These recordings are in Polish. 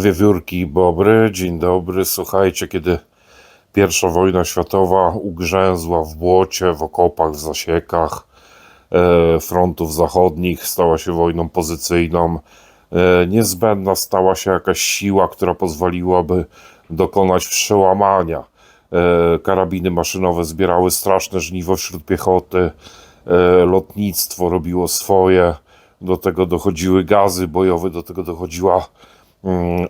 Wiewiórki Bobry, dzień dobry. Słuchajcie, kiedy pierwsza wojna światowa ugrzęzła w błocie, w okopach, w zasiekach e, frontów zachodnich, stała się wojną pozycyjną, e, niezbędna stała się jakaś siła, która pozwoliłaby dokonać przełamania. E, karabiny maszynowe zbierały straszne żniwo wśród piechoty, e, lotnictwo robiło swoje, do tego dochodziły gazy bojowe, do tego dochodziła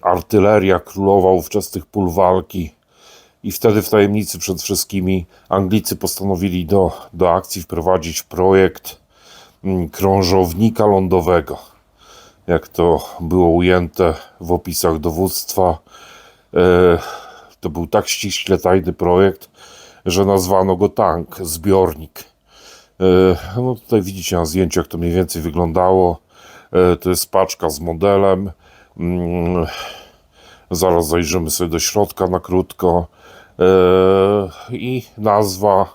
artyleria królowa ówczesnych pól walki. I wtedy w tajemnicy przed wszystkimi Anglicy postanowili do, do akcji wprowadzić projekt mm, krążownika lądowego. Jak to było ujęte w opisach dowództwa, e, to był tak ściśle tajny projekt, że nazwano go tank, zbiornik. E, No tutaj widzicie na zdjęciu, jak to mniej więcej wyglądało. E, To jest paczka z modelem. Mm, Zaraz zajrzymy sobie do środka na krótko. E, I nazwa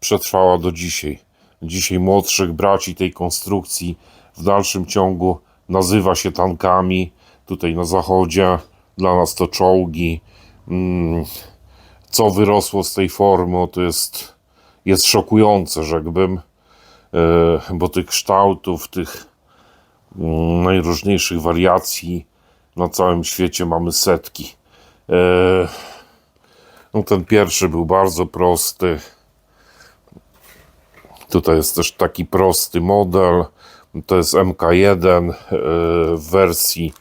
przetrwała do dzisiaj. Dzisiaj młodszych braci tej konstrukcji w dalszym ciągu nazywa się tankami. Tutaj na zachodzie dla nas to czołgi. Mm, Co wyrosło z tej formy, to jest, jest szokujące, rzekłbym, e, bo tych kształtów, tych najróżniejszych wariacji na całym świecie mamy setki. E, No ten pierwszy był bardzo prosty. Tutaj jest też taki prosty model. To jest MK1 e, w wersji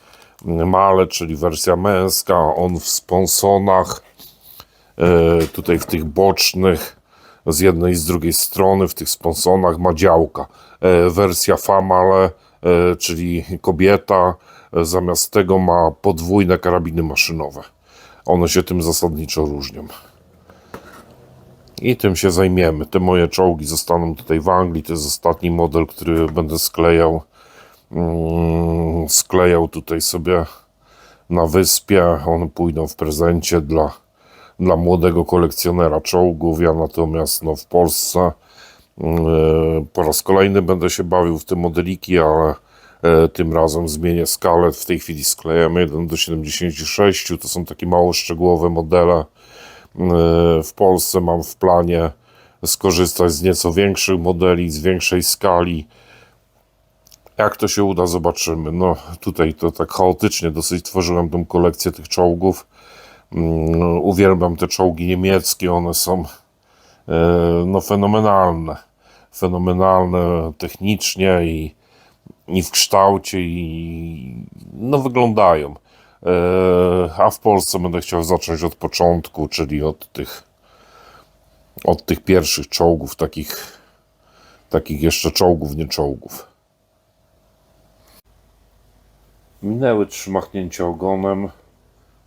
male, czyli wersja męska. On w sponsonach. E, Tutaj w tych bocznych z jednej i z drugiej strony w tych sponsonach ma działka. Wersja famale, czyli kobieta, e, zamiast tego ma podwójne karabiny maszynowe. One się tym zasadniczo różnią. I tym się zajmiemy. Te moje czołgi zostaną tutaj w Anglii. To jest ostatni model, który będę sklejał. Mm, Sklejał tutaj sobie na wyspie. One pójdą w prezencie dla, dla młodego kolekcjonera czołgów. Ja natomiast no, w Polsce po raz kolejny będę się bawił w te modeliki, ale e, tym razem zmienię skalę. W tej chwili sklejam 1 do 76. To są takie mało szczegółowe modele. W Polsce mam w planie skorzystać z nieco większych modeli, z większej skali. Jak to się uda, zobaczymy. No tutaj to tak chaotycznie dosyć tworzyłem tą kolekcję tych czołgów. Mm, Uwielbiam te czołgi niemieckie, one są e, no fenomenalne. Fenomenalne technicznie i, i w kształcie i no wyglądają. E, A w Polsce będę chciał zacząć od początku, czyli od tych od tych pierwszych czołgów, takich takich jeszcze czołgów, nie czołgów. Minęły trzy machnięcia ogonem.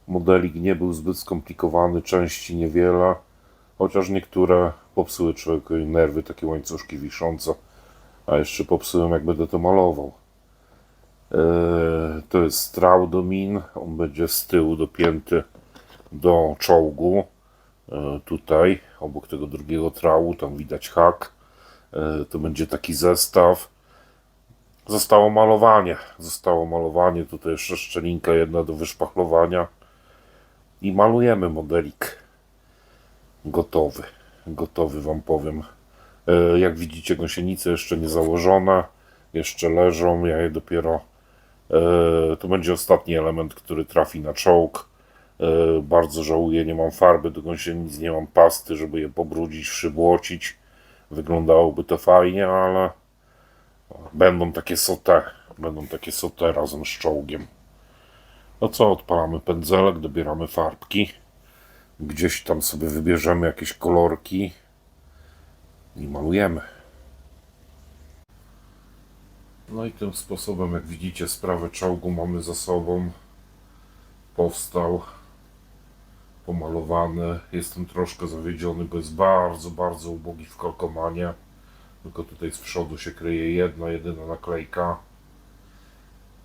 Modelik nie był zbyt skomplikowany, części niewiele, chociaż niektóre popsuły człowiekowi nerwy, takie łańcuszki wiszące, a jeszcze popsułem jak będę to malował. Eee, To jest strał do min. On będzie z tyłu dopięty do czołgu. Eee, Tutaj, obok tego drugiego trału, tam widać hak. Eee, To będzie taki zestaw. Zostało malowanie. Zostało malowanie. Tutaj jeszcze szczelinka jedna do wyszpachlowania. I malujemy modelik. Gotowy. Gotowy wam powiem. E, Jak widzicie, gąsienice jeszcze nie założone, jeszcze leżą. Ja je dopiero. e, To będzie ostatni element, który trafi na czołg. E, Bardzo żałuję, nie mam farby do gąsienic, nie mam pasty, żeby je pobrudzić, przybłocić. Wyglądałoby to fajnie, ale będą takie sote. Będą takie sote razem z czołgiem. No co, odpalamy pędzelek, dobieramy farbki. Gdzieś tam sobie wybierzemy jakieś kolorki i malujemy. No i tym sposobem, jak widzicie, sprawę czołgu mamy za sobą. Powstał, pomalowany. Jestem troszkę zawiedziony, bo jest bardzo, bardzo ubogi w kalkomanie. Tylko tutaj z przodu się kryje jedna, jedyna naklejka.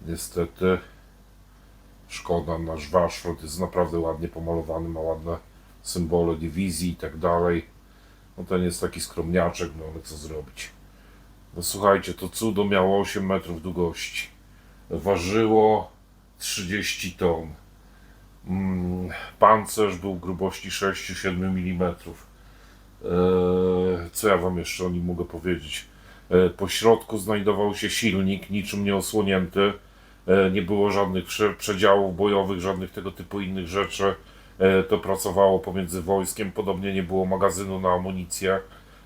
Niestety. Szkoda, nasz warsztat jest naprawdę ładnie pomalowany, ma ładne symbole dywizji i tak dalej. No ten jest taki skromniaczek, no ale co zrobić. No słuchajcie, to cudo miało 8 metrów długości. Ważyło 30 ton. Mm, Pancerz był grubości 6-7 mm. Eee, Co ja wam jeszcze o nim mogę powiedzieć? E, Po środku znajdował się silnik, niczym nieosłonięty. E, Nie było żadnych prze- przedziałów bojowych, żadnych tego typu innych rzeczy. E, To pracowało pomiędzy wojskiem, podobnie nie było magazynu na amunicję.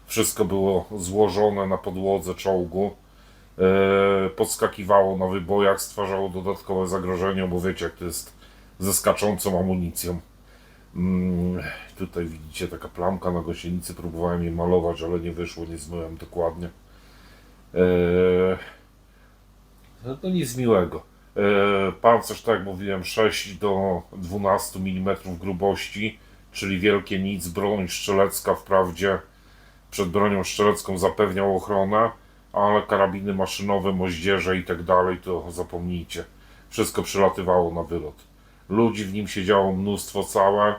Wszystko było złożone na podłodze czołgu. E, Podskakiwało na wybojach, stwarzało dodatkowe zagrożenie, bo wiecie jak to jest ze skaczącą amunicją. Mm, Tutaj widzicie taka plamka na gąsienicy, próbowałem jej malować, ale nie wyszło, nie zmyłem dokładnie. No to nic miłego. Eee, pancerz, tak jak mówiłem, 6 do 12 mm grubości, czyli wielkie nic, broń strzelecka wprawdzie przed bronią strzelecką zapewniał ochronę, ale karabiny maszynowe, moździerze i tak dalej to zapomnijcie. Wszystko przylatywało na wylot. Ludzi w nim siedziało mnóstwo całe.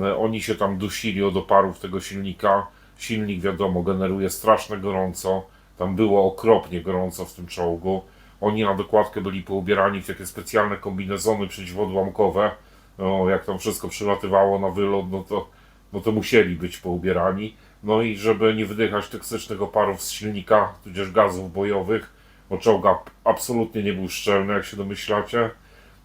E, Oni się tam dusili od oparów tego silnika. Silnik, wiadomo, generuje straszne gorąco. Tam było okropnie gorąco w tym czołgu. Oni na dokładkę byli poubierani w takie specjalne kombinezony przeciwodłamkowe. No, jak tam wszystko przylatywało na wylot, no to, no to musieli być poubierani. No i żeby nie wydychać toksycznych oparów z silnika, tudzież gazów bojowych, bo czołg ab- absolutnie nie był szczelny, jak się domyślacie,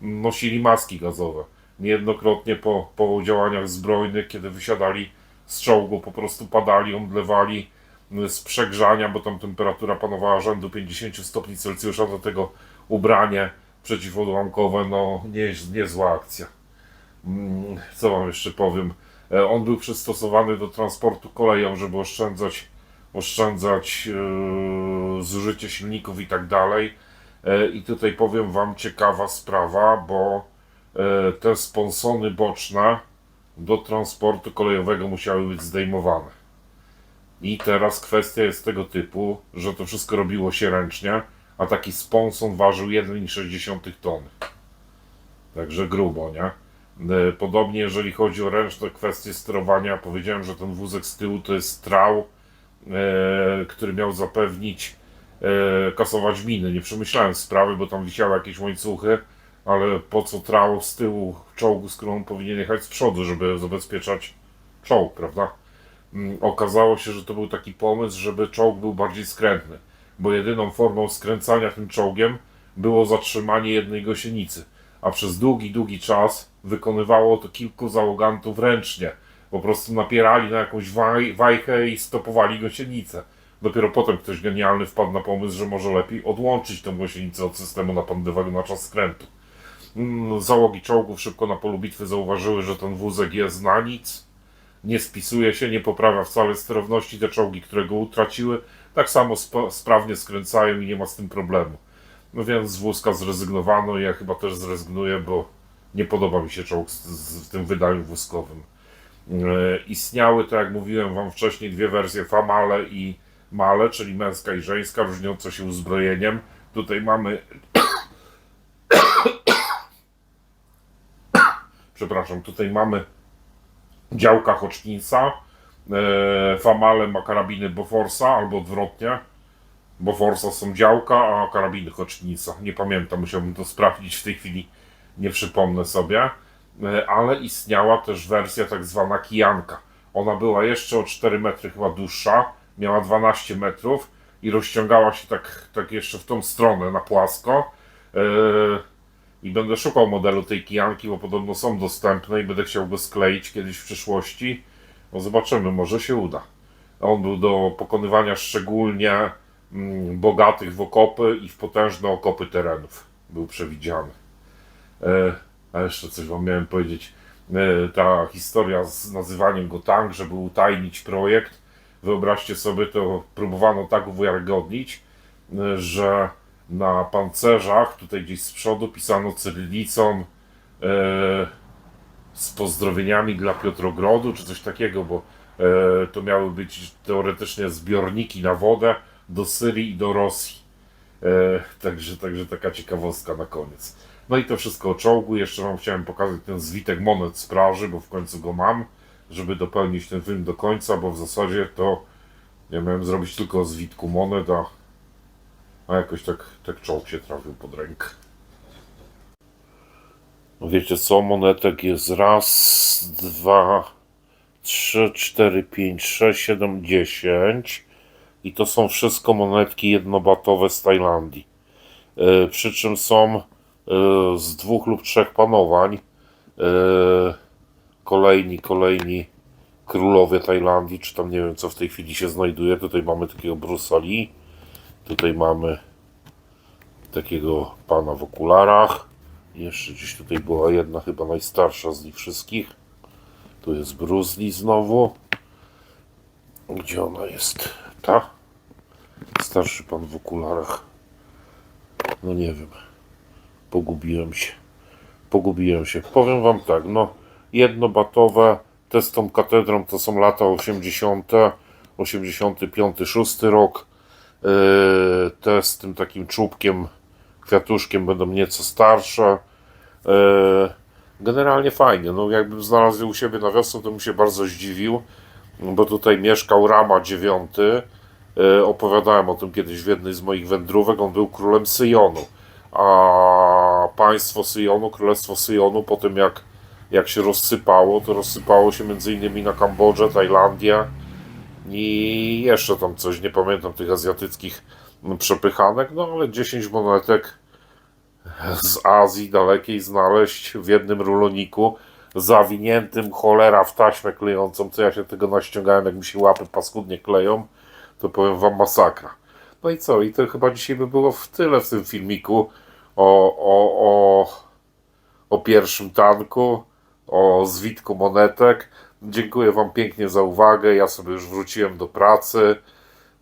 nosili maski gazowe. Niejednokrotnie po, po działaniach zbrojnych, kiedy wysiadali z czołgu, po prostu padali, omdlewali z przegrzania, bo tam temperatura panowała rzędu 50 stopni Celsjusza, do tego ubranie przeciwodłamkowe, no nie, niezła akcja. Mm, Co wam jeszcze powiem? E, On był przystosowany do transportu koleją, żeby oszczędzać, oszczędzać yy, zużycie silników i tak dalej. E, I tutaj powiem wam ciekawa sprawa, bo e, te sponsony boczne do transportu kolejowego musiały być zdejmowane. I teraz kwestia jest tego typu, że to wszystko robiło się ręcznie, a taki sponson ważył 1,6 tony. Także grubo, nie? E, Podobnie jeżeli chodzi o ręczne kwestie sterowania, powiedziałem, że ten wózek z tyłu to jest trał, e, który miał zapewnić e, kasować miny. Nie przemyślałem sprawy, bo tam wisiały jakieś łańcuchy, ale po co trał z tyłu czołgu, skoro on powinien jechać z przodu, żeby zabezpieczać czołg, prawda? Mm, Okazało się, że to był taki pomysł, żeby czołg był bardziej skrętny, bo jedyną formą skręcania tym czołgiem było zatrzymanie jednej gąsienicy, a przez długi, długi czas wykonywało to kilku załogantów ręcznie. Po prostu napierali na jakąś waj, wajchę i stopowali gąsienicę. Dopiero potem ktoś genialny wpadł na pomysł, że może lepiej odłączyć tę gąsienicę od systemu napędowego na czas skrętu. Mm, Załogi czołgów szybko na polu bitwy zauważyły, że ten wózek jest na nic, nie spisuje się, nie poprawia wcale sterowności. Te czołgi, które go utraciły, tak samo sp- sprawnie skręcają i nie ma z tym problemu. No więc z wózka zrezygnowano i ja chyba też zrezygnuję, bo nie podoba mi się czołg w tym wydaniu wózkowym. E, istniały, tak jak mówiłem wam wcześniej, dwie wersje Famale i Male, czyli męska i żeńska, różniące się uzbrojeniem. Tutaj mamy przepraszam, tutaj mamy działka Hodgkinsa, e, Famale ma karabiny Boforsa, albo odwrotnie. Boforsa są działka, a karabiny Hodgkinsa. Nie pamiętam, musiałbym to sprawdzić w tej chwili, nie przypomnę sobie. E, ale istniała też wersja tak zwana kijanka. Ona była jeszcze o 4 metry chyba dłuższa, miała 12 metrów i rozciągała się tak, tak jeszcze w tą stronę na płasko. I będę szukał modelu tej kijanki, bo podobno są dostępne i będę chciał go skleić kiedyś w przyszłości. No zobaczymy, może się uda. On był do pokonywania szczególnie mm, bogatych w okopy i w potężne okopy terenów. Był przewidziany. E, a jeszcze coś wam miałem powiedzieć. E, ta historia z nazywaniem go tank, żeby utajnić projekt. Wyobraźcie sobie, to próbowano tak uwiarygodnić, e, że na pancerzach, tutaj gdzieś z przodu, pisano cyrylicą e, z pozdrowieniami dla Piotrogrodu, czy coś takiego, bo e, to miały być teoretycznie zbiorniki na wodę do Syrii i do Rosji. E, także, także taka ciekawostka na koniec. No i to wszystko o czołgu. Jeszcze Wam chciałem pokazać ten zwitek monet z praży, bo w końcu go mam, żeby dopełnić ten film do końca, bo w zasadzie to ja miałem zrobić tylko o zwitku monet, a a jakoś tak, tak czołg się trafił pod rękę. No Wiecie co, monetek jest raz, dwa, trzy, cztery, pięć, sześć, siedem, dziesięć. I to są wszystko monetki jednobatowe z Tajlandii. E, przy czym są e, z dwóch lub trzech panowań. E, kolejni, kolejni królowie Tajlandii, czy tam nie wiem co w tej chwili się znajduje. Tutaj mamy takiego Bruce'a Lee. Tutaj mamy takiego pana w okularach. Jeszcze gdzieś tutaj była jedna chyba najstarsza z nich wszystkich. Tu jest Bruce Lee znowu. Gdzie ona jest? Ta? Starszy pan w okularach. No nie wiem. Pogubiłem się. Pogubiłem się. Powiem wam tak, no jednobatowe te z tą katedrą to są lata 80., 85, 6 rok. Yy, te z tym takim czubkiem, kwiatuszkiem będą nieco starsze. Yy, generalnie fajnie. No, jakbym znalazł u siebie na wiosnę, to bym się bardzo zdziwił, bo tutaj mieszkał Rama IX. Yy, opowiadałem o tym kiedyś w jednej z moich wędrówek. On był królem Syjonu. A państwo Syjonu, królestwo Syjonu, po tym jak, jak się rozsypało, to rozsypało się między innymi na Kambodżę, Tajlandię i jeszcze tam coś, nie pamiętam tych azjatyckich przepychanek, no ale 10 monetek z Azji dalekiej znaleźć w jednym ruloniku zawiniętym cholera w taśmę klejącą, co ja się tego naściągałem, jak mi się łapy paskudnie kleją, to powiem wam masakra. No i co? I to chyba dzisiaj by było w tyle w tym filmiku o, o, o, o pierwszym tanku, o zwitku monetek. Dziękuję Wam pięknie za uwagę. Ja sobie już wróciłem do pracy.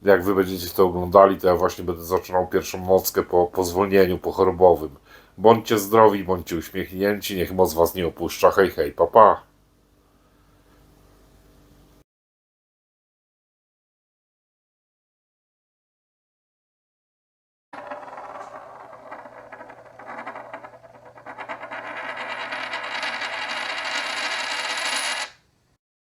Jak Wy będziecie to oglądali, to ja właśnie będę zaczynał pierwszą nockę po, po zwolnieniu pochorobowym. Bądźcie zdrowi, bądźcie uśmiechnięci, niech moc Was nie opuszcza. Hej, hej, papa. Pa.